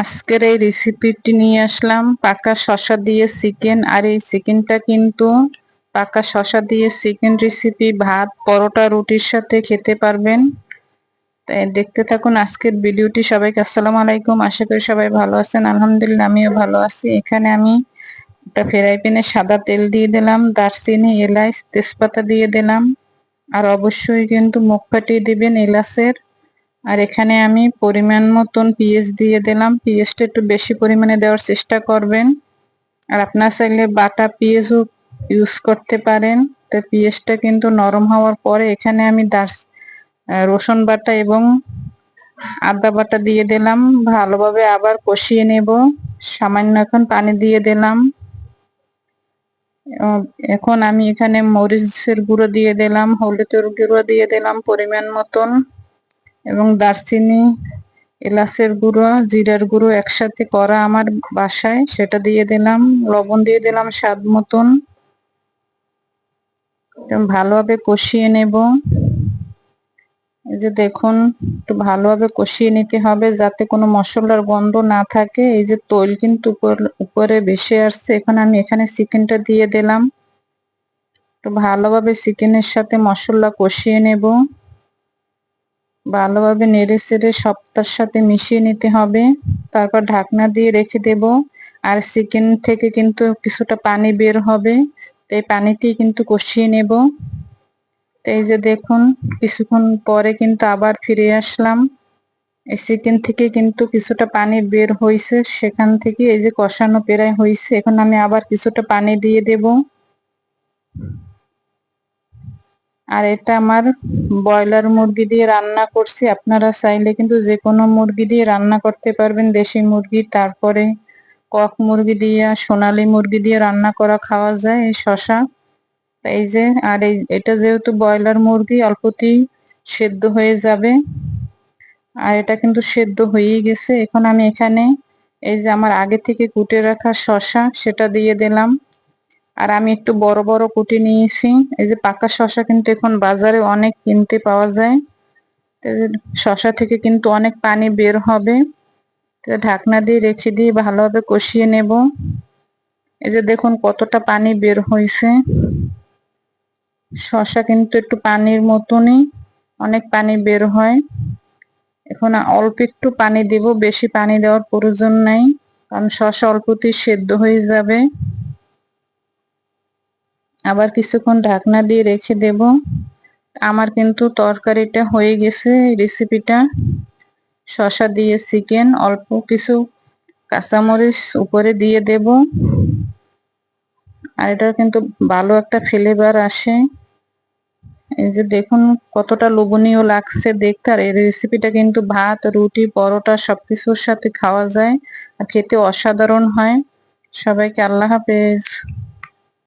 আজকের এই রেসিপিটি নিয়ে আসলাম। পাকা শশা দিয়ে চিকেন আর এই চিকেনটা কিন্তু পাকা শশা দিয়ে চিকেন রেসিপি ভাত, পরোটা, রুটির সাথে খেতে পারবেন। দেখতে থাকুন আজকের ভিডিওটি সবাইকে। আসসালামু আলাইকুম। আশা করি সবাই ভালো আছেন। আলহামদুলিল্লাহ, আমিও ভালো আছি। এখানে আমি একটা ফ্রাই প্যানে সাদা তেল দিয়ে দিলাম, দারচিনি, এলাচ, তেজপাতা দিয়ে দিলাম। আর অবশ্যই কিন্তু মুখ ফাটিয়ে দিবেন এলাচের। আর এখানে আমি পরিমাণ মতন পিএস দিয়ে দিলাম। পিএসটা একটু বেশি পরিমাণে দেওয়ার চেষ্টা করবেন। আর আপনার চাইলে বাটা পিএসও ইউজ করতে পারেন। তো পিএসটা কিন্তু নরম হওয়ার পরে এখানে আমি দাস রসুন বাটা এবং আদা বাটা দিয়ে দিলাম। ভালোভাবে আবার কষিয়ে নেব। সামান্য এখন পানি দিয়ে দিলাম। এখন আমি এখানে মরিচের গুঁড়ো দিয়ে দিলাম, হলুদের গুঁড়ো দিয়ে দিলাম পরিমাণ মতন। এবং দারচিনি, এলাচের গুঁড়ো, জিরার গুঁড়ো একসাথে করা আমার বাসায়। সেটা দিয়ে দিলাম, লবণ দিয়ে দিলাম স্বাদ মতন। ভালোভাবে কষিয়ে নেব। এই যে দেখুন, একটু ভালোভাবে কষিয়ে নিতে হবে যাতে কোনো মশলার গন্ধ না থাকে। এই যে তৈল কিন্তু উপরে ভেসে আসছে। এখন আমি এখানে চিকেনটা দিয়ে দিলাম। তো ভালোভাবে চিকেনের সাথে মশলা কষিয়ে নেব। ভালোভাবে নেড়ে চেড়ে সপ্তার সাথে মিশিয়ে নিতে হবে। তারপর ঢাকনা দিয়ে রেখে দেব। আর চিকেন থেকে কিন্তু কিছুটা পানি বের হবে। এই পানিটি কিন্তু কষিয়ে নেব। এই যে দেখুন, কিছুক্ষণ পরে কিন্তু আবার ফিরে আসলাম। এই চিকেন থেকে কিন্তু কিছুটা পানি বের হয়েছে। সেখান থেকে এই যে কষানো প্রায় হয়েছে। এখন আমি আবার কিছুটা পানি দিয়ে দেব। আর এটা আমার ব্রয়লার মুরগি দিয়ে রান্না করছি। আপনারা চাইলে কিন্তু যে কোনো মুরগি দিয়ে রান্না করতে পারবেন, দেশি মুরগি, তারপরে কক মুরগি দিয়ে, সোনালি মুরগি দিয়ে রান্না করা খাওয়া যায়, এই শশা। এই যে, আর এই, এটা যেহেতু ব্রয়লার মুরগি, অল্পতেই সেদ্ধ হয়ে যাবে। আর এটা কিন্তু সেদ্ধ হয়েই গেছে। এখন আমি এখানে এই যে আমার আগে থেকে কুটে রাখা শশা, সেটা দিয়ে দিলাম। আর আমি একটু বড় বড় কুটি নিয়েছি। এই যে পাকা শশা কিন্তু এখন বাজারে অনেক কিনতে পাওয়া যায়। শশা থেকে কিন্তু অনেক পানি বের হবে। ঢাকনা দিয়ে রেখে দিয়ে ভালোভাবে কষিয়ে নেব। এই যে দেখুন কতটা পানি বের হয়েছে। শশা কিন্তু একটু পানির মতনই অনেক পানি বের হয়। এখন অল্প একটু পানি দেব, বেশি পানি দেওয়ার প্রয়োজন নাই। কারণ শশা অল্পতেই সেদ্ধ হয়ে যাবে। আবার কিছুক্ষণ ঢাকনা দিয়ে রেখে দেব। আমার কিন্তু তরকারিটা হয়ে গেছে রেসিপিটা শশা দিয়ে চিকেন অল্প কিছু কাঁচামরিচ উপরে দিয়ে দেব। আর এটা কিন্তু ভালো একটা ফ্লেভার আসে। এই যে দেখুন কতটা লোভনীয় লাগছে দেখতে। আর এই রেসিপিটা কিন্তু ভাত, রুটি, পরোটা সবকিছুর সাথে খাওয়া যায়। আর খেতে অসাধারণ হয়। সবাইকে আল্লাহ হাফেজ।